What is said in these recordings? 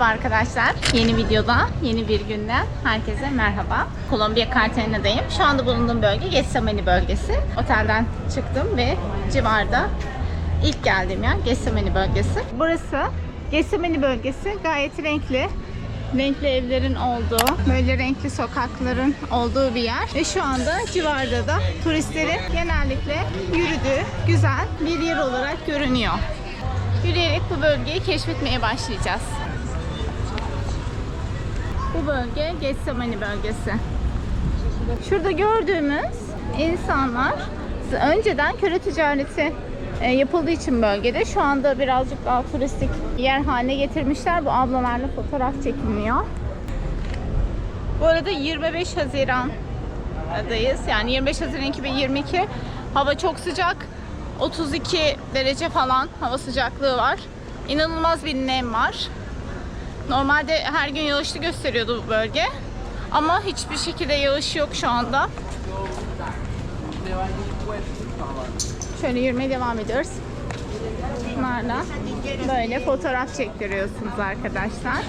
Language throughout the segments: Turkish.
Merhaba arkadaşlar. Yeni videoda, yeni bir günden herkese merhaba. Kolombiya Cartagena'dayım. Şu anda bulunduğum bölge Getsemani bölgesi. Otelden çıktım ve civarda ilk geldiğim yer Getsemani bölgesi. Burası Getsemani bölgesi gayet renkli. Renkli evlerin olduğu, böyle renkli sokakların olduğu bir yer. Ve şu anda civarda da turistlerin genellikle yürüdüğü güzel bir yer olarak görünüyor. Yürüyerek bu bölgeyi keşfetmeye başlayacağız. Bu bölge Getsemani bölgesi. Şurada gördüğümüz insanlar önceden köle ticareti e, yapıldığı için bölgede şu anda birazcık daha turistik yer haline getirmişler. Bu ablalarla fotoğraf çekilmiyor. Bu arada 25 Haziran'dayız. Yani 25 Haziran 2022. Hava çok sıcak. 32 derece falan hava sıcaklığı var. İnanılmaz bir nem var. Normalde her gün yağışlı gösteriyordu bu bölge. Ama hiçbir şekilde yağış yok şu anda. Şöyle yürümeye devam ediyoruz. Bunlarla böyle fotoğraf çektiriyorsunuz arkadaşlar.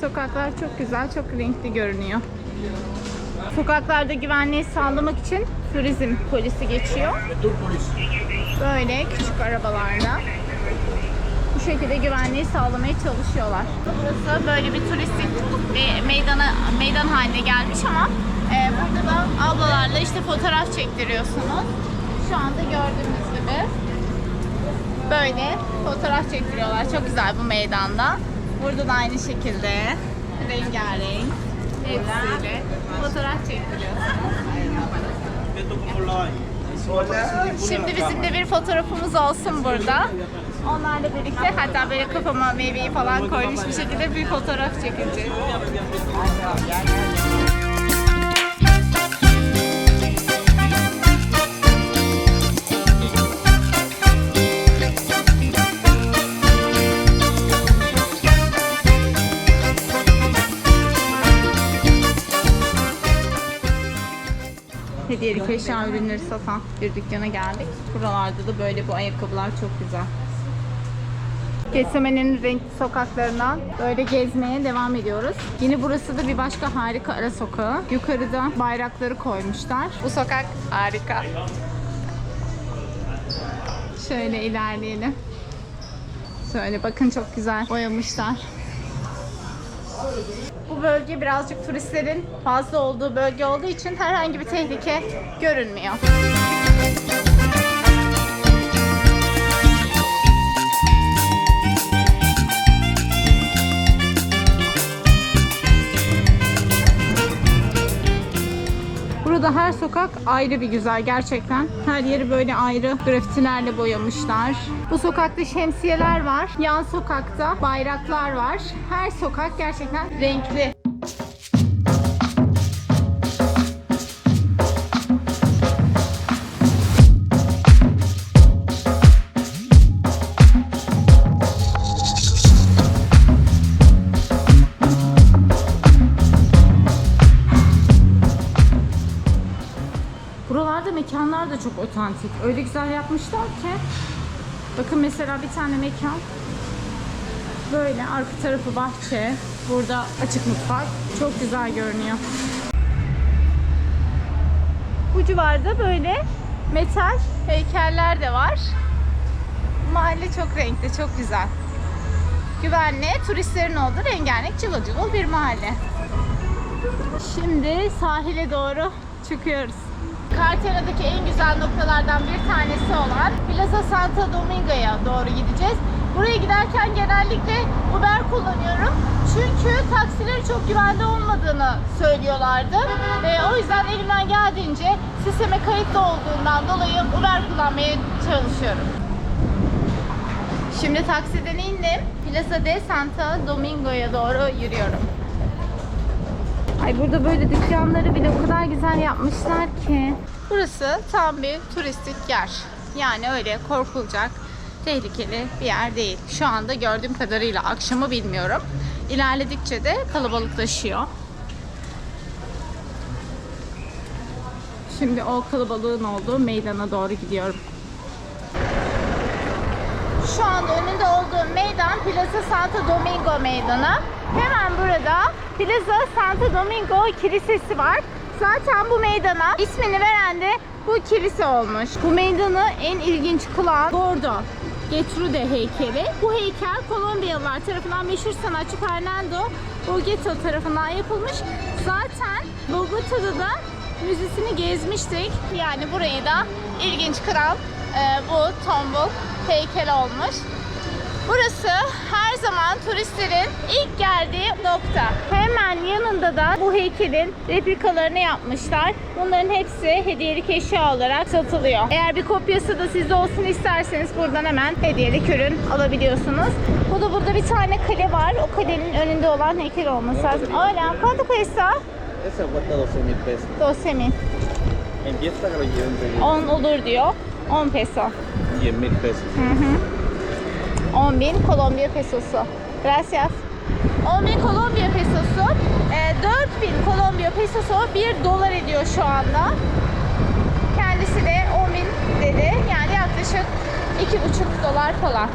Sokaklar çok güzel, çok renkli görünüyor. Sokaklarda güvenliği sağlamak için turizm polisi geçiyor. Böyle küçük arabalarla bu şekilde güvenliği sağlamaya çalışıyorlar. Burası böyle bir turistik bir meydana meydan haline gelmiş ama e, burada da ablalarla işte fotoğraf çektiriyorsunuz. Şu anda gördüğünüz gibi böyle fotoğraf çektiriyorlar. Çok güzel bu meydanda. Burada da aynı şekilde rengarenk hepsiyle fotoğraf çektiriyorsunuz. Şimdi bizim de bir fotoğrafımız olsun burada. Onlarla birlikte hatta böyle kafama meyveyi falan koymuş bir şekilde bir fotoğraf çekeceğiz. Hediyelik eşya ürünleri satan bir dükkana geldik. Buralarda da böyle bu ayakkabılar çok güzel. Getsemene'nin renkli sokaklarından böyle gezmeye devam ediyoruz. Yine burası da bir başka harika ara sokağı. Yukarıda bayrakları koymuşlar. Bu sokak harika. Şöyle ilerleyelim. Şöyle bakın çok güzel boyamışlar. Bu bölge birazcık turistlerin fazla olduğu bölge olduğu için herhangi bir tehlike görünmüyor. Burada her sokak ayrı bir güzel gerçekten. Her yeri böyle ayrı grafitilerle boyamışlar. Bu sokakta şemsiyeler var. Yan sokakta bayraklar var. Her sokak gerçekten renkli. Çok otantik. Öyle güzel yapmışlar ki. Bakın mesela bir tane mekan. Böyle arka tarafı bahçe. Burada açık mutfak. Çok güzel görünüyor. Bu civarda böyle metal heykeller de var. Mahalle çok renkli, çok güzel. Güvenli, turistlerin olduğu rengarenk cıvıl cıvıl bir mahalle. Şimdi sahile doğru çıkıyoruz. Cartagena'daki en güzel noktalardan bir tanesi olan Plaza Santa Domingo'ya doğru gideceğiz. Buraya giderken genellikle Uber kullanıyorum. Çünkü taksilerin çok güvende olmadığını söylüyorlardı. Ve o yüzden elimden geldiğince sisteme kayıtlı olduğundan dolayı Uber kullanmaya çalışıyorum. Şimdi taksiden indim. Plaza de Santa Domingo'ya doğru yürüyorum. Ay burada böyle dükkanları bile o kadar güzel yapmışlar ki. Burası tam bir turistik yer. Yani öyle korkulacak, tehlikeli bir yer değil. Şu anda gördüğüm kadarıyla akşamı bilmiyorum. İlerledikçe de kalabalıklaşıyor. Şimdi o kalabalığın olduğu meydana doğru gidiyorum. Şu anda önünde olduğum meydan Plaza Santo Domingo Meydanı. Hemen burada Plaza Santo Domingo Kilisesi var. Zaten bu meydana ismini veren de bu kilise olmuş. Bu meydanı en ilginç kılan Gordo Getrude heykeli. Bu heykel Kolombiyalılar tarafından meşhur sanatçı Fernando Bogueto tarafından yapılmış. Zaten Bogota'da da müzesini gezmiştik. Yani burayı da ilginç kıran e, bu tombul heykel olmuş. Burası her zaman turistlerin ilk geldiği nokta. Hemen yanında da bu heykelin replikalarını yapmışlar. Bunların hepsi hediyelik eşya olarak satılıyor. Eğer bir kopyası da sizde olsun isterseniz buradan hemen hediyelik ürün alabiliyorsunuz. Bu da burada bir tane kale var. O kalenin önünde olan heykel olması lazım. Hola, ¿cuánto cuesta? Esa cuesta 12 mil pesos. 12 mil. Empieza que lo lleven enseguida. 10 olur diyor. 10 peso. 10 mil pesos. 10 bin Kolombiya pesosu. Gracias. 10 bin Kolombiya pesosu. E, 4 bin Kolombiya pesosu 1 dolar ediyor şu anda. Kendisi de 10 bin dedi. Yani yaklaşık 2,5 dolar falan.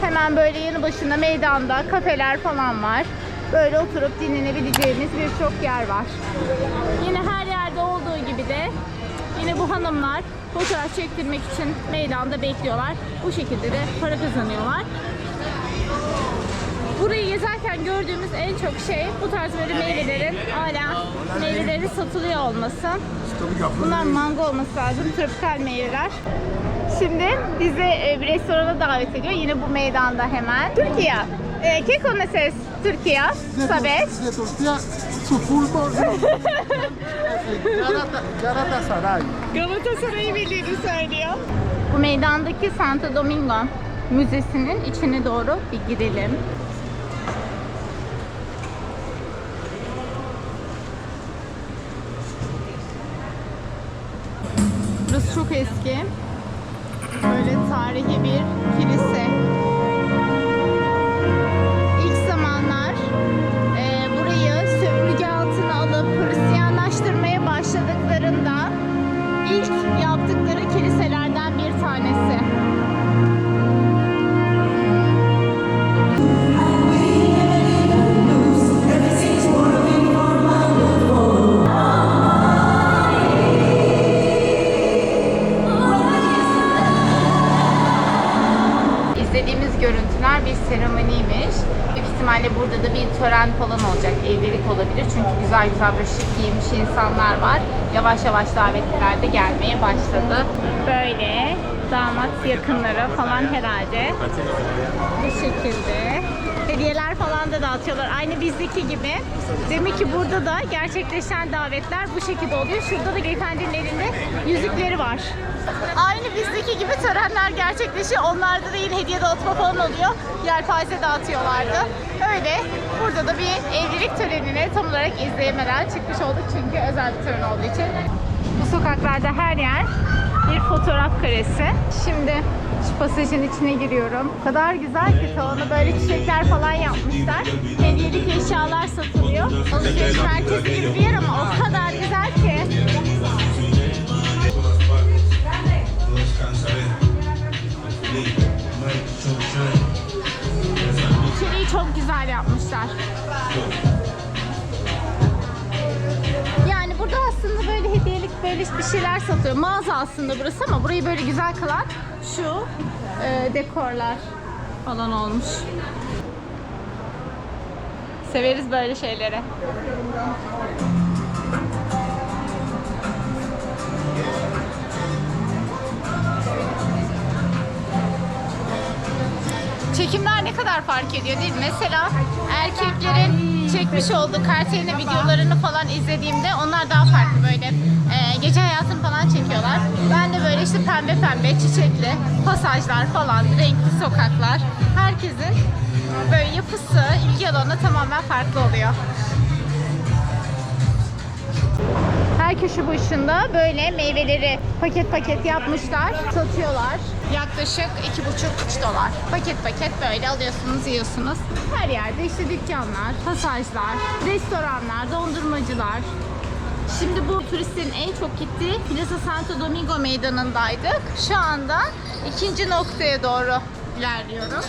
Hemen böyle yanı başında meydanda kafeler falan var. Böyle oturup dinlenebileceğimiz birçok yer var. Yine her yerde olduğu gibi de yine bu hanımlar fotoğraf çektirmek için meydanda bekliyorlar. Bu şekilde de para kazanıyorlar. Burayı gezerken gördüğümüz en çok şey bu tarz böyle meyvelerin hala meyveleri satılıyor olması. Bunlar mango olması lazım, tropikal meyveler. Şimdi bizi e, bir restorana davet ediyor. Yine bu meydanda hemen. Türkiye. E, ¿Qué conoces Türkiye? ¿Sabes? de Turquía, su fútbol. Galata- Galatasaray. Galatasaray'ı bildiğini söylüyor. Bu meydandaki Santo Domingo Müzesi'nin içine doğru bir girelim. Burası çok eski. Böyle tarihi bir kilise. Güzel güzel böyle şık giymiş insanlar var. Yavaş yavaş davetliler de gelmeye başladı. Böyle damat yakınları falan herhalde. Bu şekilde. Hediyeler falan da dağıtıyorlar. Aynı bizdeki gibi. Demek ki burada da gerçekleşen davetler bu şekilde oluyor. Şurada da efendinin elinde yüzükleri var. Aynı bizdeki gibi törenler gerçekleşiyor. Onlarda da yine hediye dağıtma falan oluyor. Yelpaze dağıtıyorlardı. Öyle burada da bir evlilik törenini tam olarak izleyemeden çıkmış olduk. Çünkü özel bir tören olduğu için. Bu sokaklarda her yer bir fotoğraf karesi. Şimdi şu pasajın içine giriyorum. O kadar güzel ki tavanı böyle çiçekler falan yapmışlar. Hediyelik eşyalar satılıyor. Alışveriş merkezi gibi bir yer ama o kadar güzel ki. İçeriği çok güzel yapmışlar. Yani burada aslında böyle hediyelik böyle bir şeyler satıyor. Mağaza aslında burası ama burayı böyle güzel kılan şu e, dekorlar falan olmuş. Severiz böyle şeyleri. Çekimler ne kadar fark ediyor değil mi? Mesela erkeklerin çekmiş olduğu Cartier'in videolarını falan izlediğimde onlar daha farklı böyle e, gece hayatını falan çekiyorlar. Ben de böyle işte pembe pembe çiçekli pasajlar falan, renkli sokaklar. Herkesin böyle yapısı, ilgi alanı tamamen farklı oluyor. Her köşe başında böyle meyveleri paket paket yapmışlar, satıyorlar. Yaklaşık 2,5-3 dolar. Paket paket böyle alıyorsunuz, yiyorsunuz. Her yerde işte dükkanlar, pasajlar, restoranlar, dondurmacılar, Şimdi bu turistlerin en çok gittiği Plaza Santo Domingo meydanındaydık. Şu anda ikinci noktaya doğru ilerliyorum.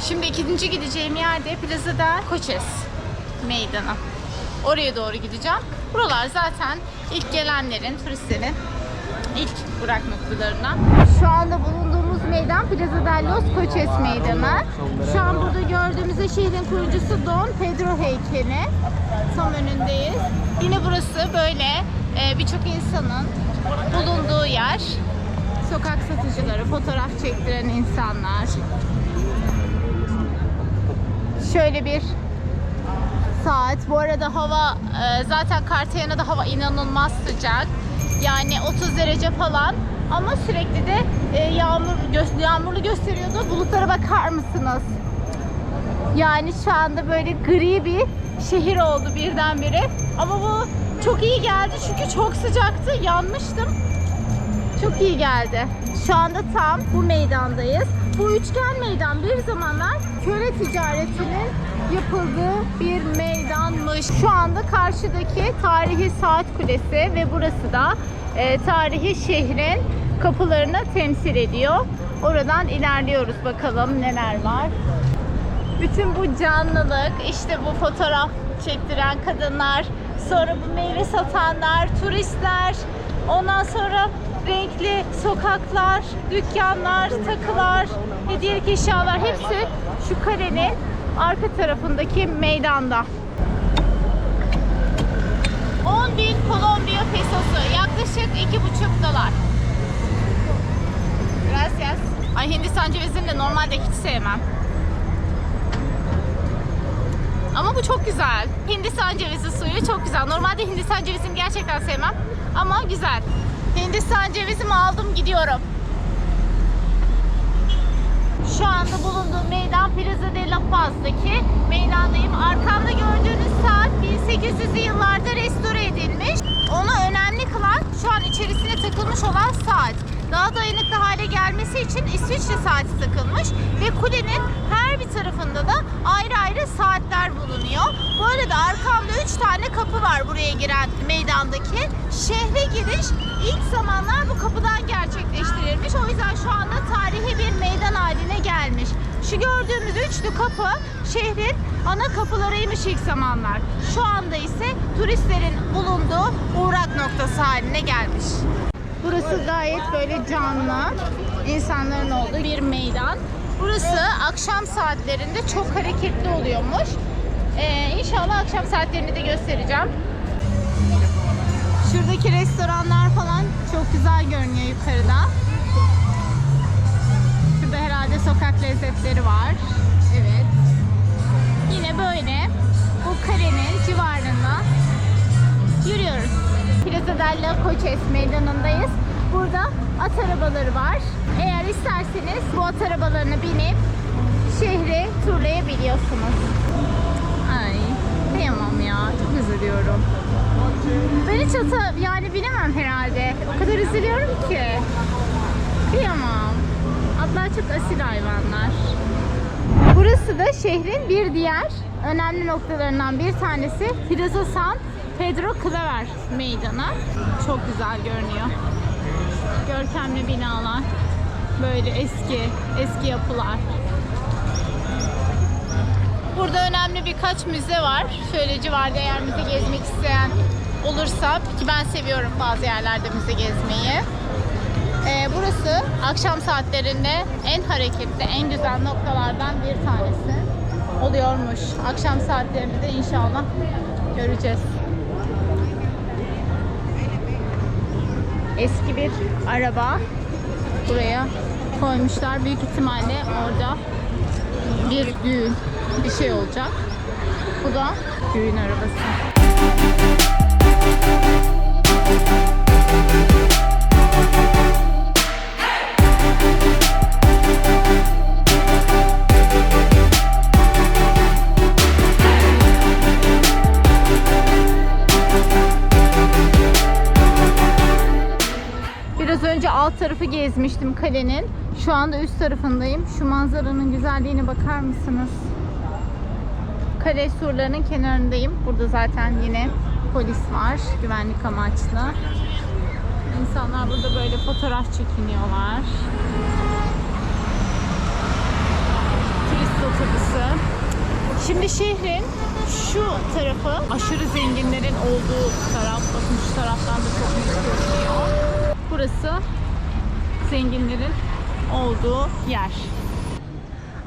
Şimdi ikinci gideceğim yerde Plaza da Coches meydanı. Oraya doğru gideceğim. Buralar zaten ilk gelenlerin, turistlerin ilk durak noktalarından. Şu anda bulunduğumuz meydan Plaza de los Coches meydanı. Şu an burada gördüğümüz şehrin kurucusu Don Pedro heykeli. Tam önündeyiz. Yine burası böyle e, birçok insanın bulunduğu yer. Sokak satıcıları, fotoğraf çektiren insanlar. Şöyle bir saat. Bu arada hava e, zaten Cartagena'da hava inanılmaz sıcak. Yani 30 derece falan. Ama sürekli de e, yağmur yağmurlu gösteriyordu. Bulutlara bakar mısınız? Yani şu anda böyle gri bir şehir oldu birdenbire. Ama bu çok iyi geldi çünkü çok sıcaktı. Yanmıştım. Çok iyi geldi. Şu anda tam bu meydandayız. Bu üçgen meydan bir zamanlar köle ticaretinin yapıldığı bir meydanmış. Şu anda karşıdaki tarihi saat kulesi ve burası da e, tarihi şehrin kapılarını temsil ediyor. Oradan ilerliyoruz bakalım neler var. Bütün bu canlılık, işte bu fotoğraf çektiren kadınlar, sonra bu meyve satanlar, turistler, ondan sonra renkli sokaklar, dükkanlar, takılar, hediyelik eşyalar hepsi şu kalenin arka tarafındaki meydanda. 10 bin Kolombiya pesosu yaklaşık 2,5 dolar. Gracias. Ay Hindistan cevizini de normalde hiç sevmem. Ama bu çok güzel. Hindistan cevizi suyu çok güzel. Normalde Hindistan cevizini gerçekten sevmem. Ama güzel. Hindistan cevizimi aldım gidiyorum. Şu anda bulunduğum meydan Plaza de la Paz'daki meydandayım. Arkamda gördüğünüz saat 1800'lü yıllarda restore edilmiş. Onu önemli kılan şu an içerisine takılmış olan saat. Daha dayanıklı hale gelmesi için İsviçre saati takılmış ve kulenin her bir tarafında da ayrı ayrı saatler bulunuyor. Bu arada arkamda 3 tane kapı var buraya giren meydandaki. Şehre giriş ilk zamanlar bu kapıdan gerçekleştirilmiş. O yüzden şu anda tarihi bir meydan haline gelmiş. Şu gördüğümüz üçlü kapı şehrin ana kapılarıymış ilk zamanlar. Şu anda ise turistlerin bulunduğu uğrak noktası haline gelmiş. Burası gayet böyle canlı, insanların olduğu bir meydan. Burası akşam saatlerinde çok hareketli oluyormuş. Ee, inşallah akşam saatlerini de göstereceğim. Şuradaki restoranlar falan çok güzel görünüyor yukarıda. Şurada herhalde sokak lezzetleri var. Evet. Yine böyle bu kalenin civarında yürüyoruz. Plaza della Coches meydanındayız. Burada at arabaları var. Eğer isterseniz bu at arabalarına binip şehri turlayabiliyorsunuz. Ay kıyamam ya. Çok üzülüyorum. Ben hiç ata yani binemem herhalde. O kadar üzülüyorum ki. Kıyamam. Atlar çok asil hayvanlar. Burası da şehrin bir diğer önemli noktalarından bir tanesi Plaza San Pedro Claver meydanı. Çok güzel görünüyor. Görkemli binalar. Böyle eski, eski yapılar. Burada önemli birkaç müze var. Şöyle civarda eğer müze gezmek isteyen olursa ki ben seviyorum bazı yerlerde müze gezmeyi. Ee, burası akşam saatlerinde en hareketli, en güzel noktalardan bir tanesi oluyormuş. Akşam saatlerinde inşallah göreceğiz. Eski bir araba buraya koymuşlar. Büyük ihtimalle orada bir düğün bir şey olacak. Bu da düğün arabası. Gezmiştim kalenin. Şu anda üst tarafındayım. Şu manzaranın güzelliğine bakar mısınız? Kale surlarının kenarındayım. Burada zaten yine Polis var güvenlik amaçlı. İnsanlar burada böyle fotoğraf çekiniyorlar. Turist otobüsü. Şimdi şehrin şu tarafı aşırı zenginlerin olduğu taraf. Bakın şu taraftan da çok net görünüyor. Burası zenginlerin olduğu yer.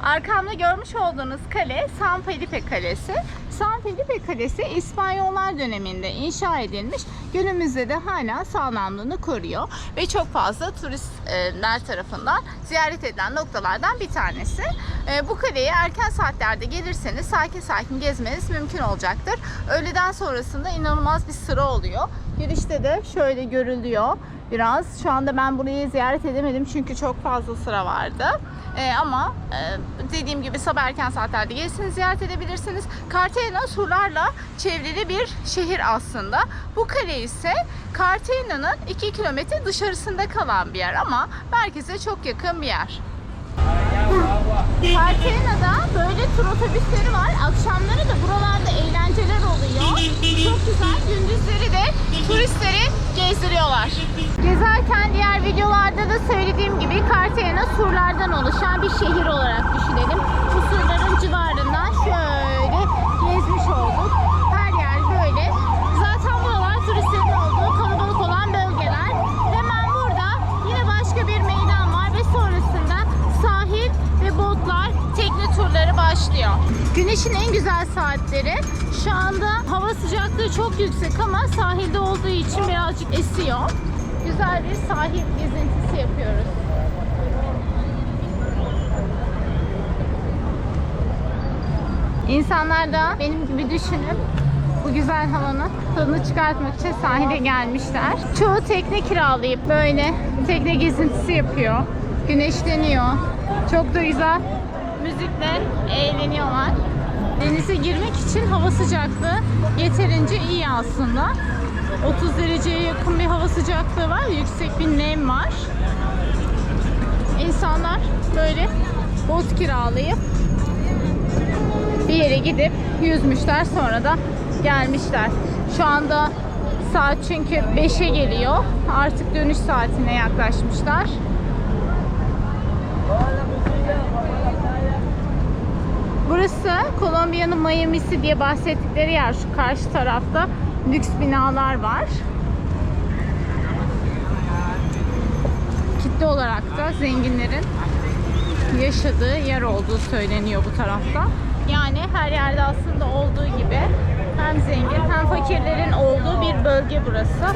Arkamda görmüş olduğunuz kale San Felipe Kalesi. San Felipe Kalesi İspanyollar döneminde inşa edilmiş. Günümüzde de hala sağlamlığını koruyor ve çok fazla turistler tarafından ziyaret edilen noktalardan bir tanesi. E, Bu kaleye erken saatlerde gelirseniz sakin sakin gezmeniz mümkün olacaktır. Öğleden sonrasında inanılmaz bir sıra oluyor. Girişte de şöyle görülüyor biraz. Şu anda ben burayı ziyaret edemedim çünkü çok fazla sıra vardı. Ee, ama e, dediğim gibi sabah erken saatlerde gelirseniz ziyaret edebilirsiniz. Cartagena surlarla çevrili bir şehir aslında. Bu kale ise Cartagena'nın 2 kilometre dışarısında kalan bir yer ama merkeze çok yakın bir yer. Cartagena'da böyle tur otobüsleri var. Akşamları da buralarda eğlenceler oluyor. Çok güzel. Gündüzleri de turistleri gezdiriyorlar. Gezerken diğer videolarda da söylediğim gibi Cartagena surlardan oluşan bir şehir olarak düşünelim. Bu surların yüksek ama sahilde olduğu için birazcık esiyor. Güzel bir sahil gezintisi yapıyoruz. İnsanlar da benim gibi düşünüp bu güzel havanın tadını çıkartmak için sahile gelmişler. Çoğu tekne kiralayıp böyle tekne gezintisi yapıyor. Güneşleniyor. Çok da güzel müzikle eğleniyorlar. Denize girmek için hava sıcaklığı yeterince iyi aslında. 30 dereceye yakın bir hava sıcaklığı var. Yüksek bir nem var. İnsanlar böyle bot kiralayıp bir yere gidip yüzmüşler sonra da gelmişler. Şu anda saat çünkü 5'e geliyor. Artık dönüş saatine yaklaşmışlar. Burası Kolombiya'nın Miami'si diye bahsettikleri yer. Şu karşı tarafta lüks binalar var. Kitle olarak da zenginlerin yaşadığı yer olduğu söyleniyor bu tarafta. Yani her yerde aslında olduğu gibi hem zengin hem fakirlerin olduğu bir bölge burası.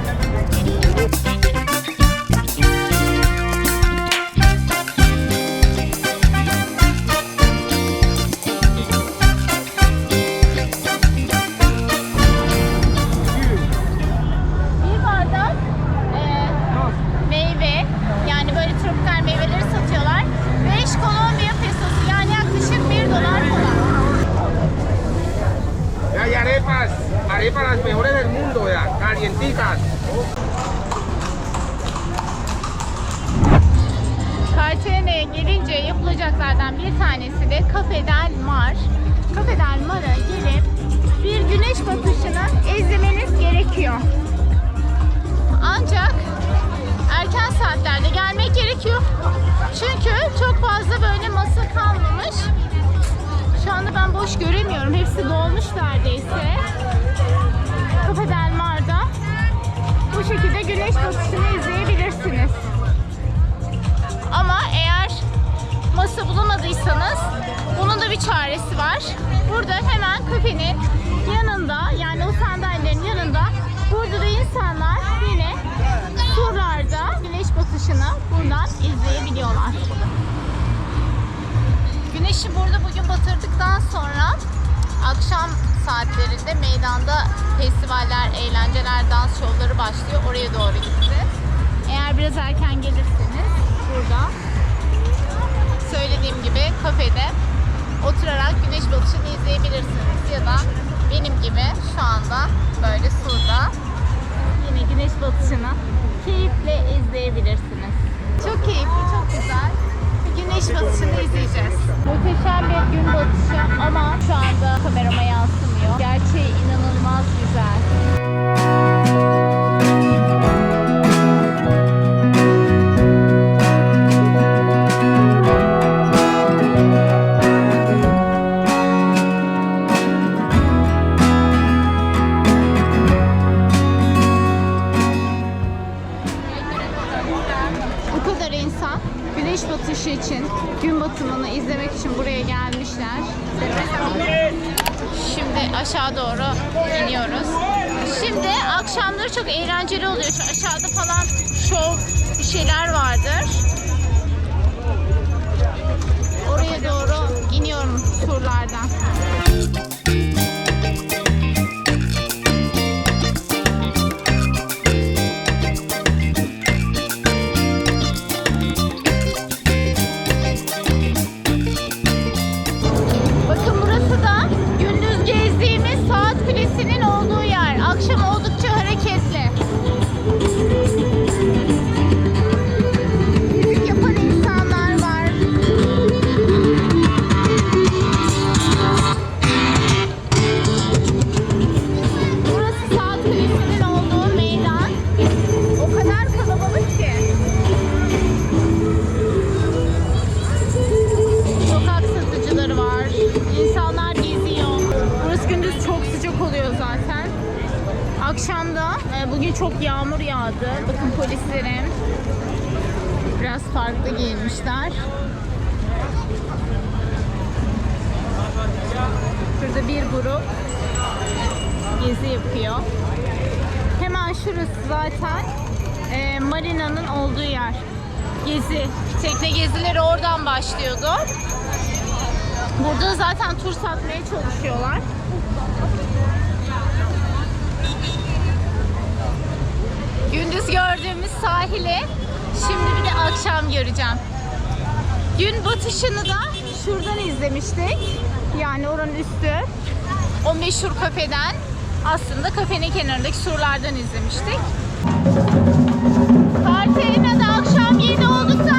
Neredeyse. Cafe del Mar'da bu şekilde güneş batışını izleyebilirsiniz. Ama eğer masa bulamadıysanız bunun da bir çaresi var. Burada hemen kafenin yanında yani o sandalyelerin yanında burada da insanlar yine surlarda güneş batışını buradan izleyebiliyorlar. Güneşi burada bugün batırdıktan sonra akşam saatlerinde meydanda festivaller, eğlenceler, dans şovları başlıyor. Oraya doğru gideceğiz. Eğer biraz erken gelirseniz burada söylediğim gibi kafede oturarak güneş batışını izleyebilirsiniz ya da benim gibi şu anda böyle surda yine güneş batışını keyifle izleyebilirsiniz. Çok keyifli, çok güzel. Güneş batışını izleyeceğiz. Muhteşem bir gün batışı ama şu anda kamerama yansımıyor. Gerçeği inanılmaz güzel. Burada zaten tur satmaya çalışıyorlar. Gündüz gördüğümüz sahili şimdi bir de akşam göreceğim. Gün batışını da şuradan izlemiştik. Yani oranın üstü. O meşhur kafeden aslında kafenin kenarındaki surlardan izlemiştik. Cartagena'da akşam 7 olduktan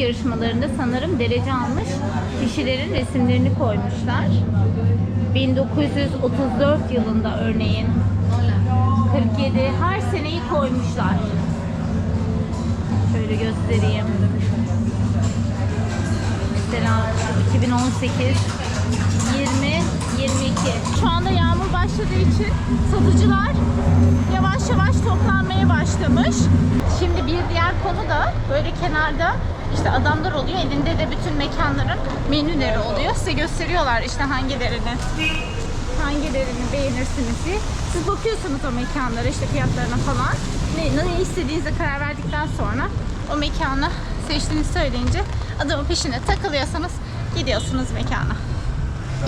yarışmalarında sanırım derece almış kişilerin resimlerini koymuşlar. 1934 yılında örneğin 47 her seneyi koymuşlar. Şöyle göstereyim. Mesela 2018 20 22. Şu anda yağmur başladığı için satıcılar yavaş yavaş toplanmaya başlamış. Şimdi bir diğer konu da böyle kenarda işte adamlar oluyor. Elinde de bütün mekanların menüleri oluyor. Size gösteriyorlar işte hangilerini hangilerini beğenirsiniz diye. Siz bakıyorsunuz o mekanlara işte fiyatlarına falan. Ne, ne istediğinize karar verdikten sonra o mekanı seçtiğinizi söyleyince adamın peşine takılıyorsanız gidiyorsunuz mekana.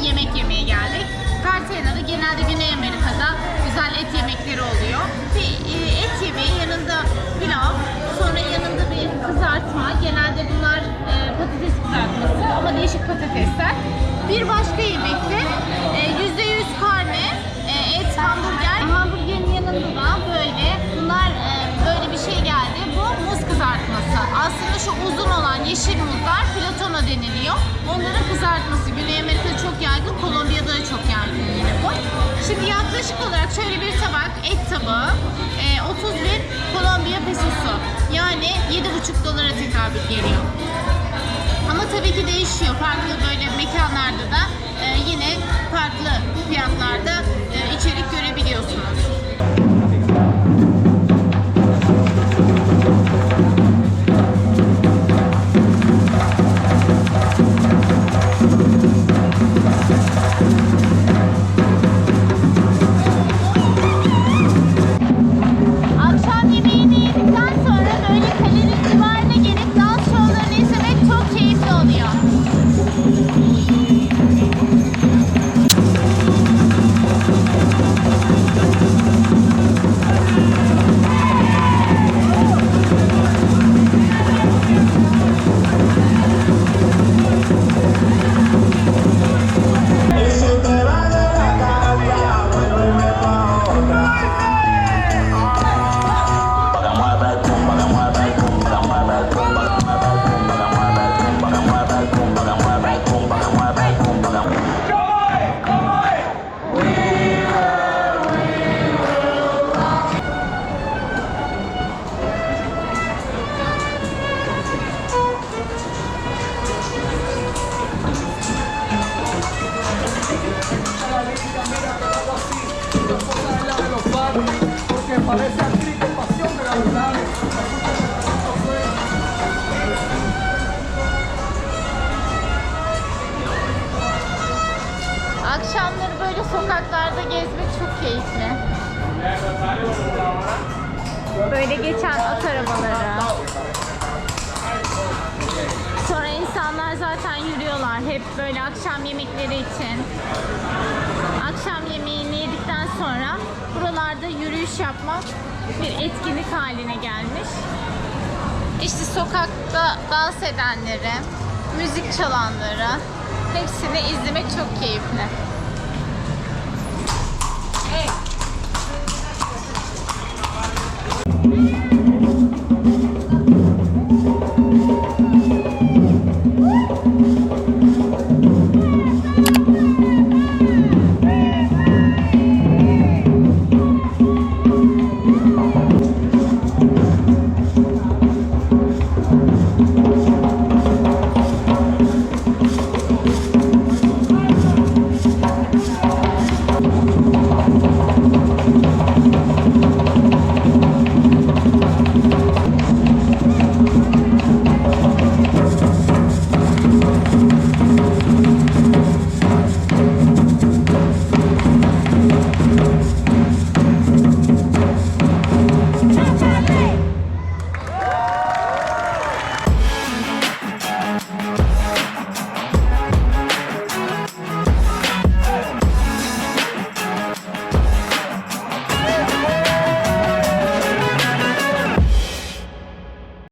Yemek yemeye geldik. Cartagena'da genelde Güney Amerika'da güzel et yemekleri oluyor. Bir e, et yemeği yanında pilav, sonra yanında bir kızartma. Genelde bunlar e, patates kızartması ama değişik patatesler. Bir başka yemekte e, şöyle bir tabak et tabağı e, 31 Kolombiya pesosu. Yani 7,5 dolara tekabül geliyor. Ama tabii ki değişiyor. Farklı böyle mekanlarda da e, yine farklı fiyatlarda e, içerik görebiliyorsunuz. Akşamları böyle sokaklarda gezmek çok keyifli. Böyle geçen at arabaları. Sonra insanlar zaten yürüyorlar hep böyle akşam yemekleri için. Akşam yemeğini sonra buralarda yürüyüş yapmak bir etkinlik haline gelmiş. İşte sokakta dans edenleri, müzik çalanları hepsini izlemek çok keyifli.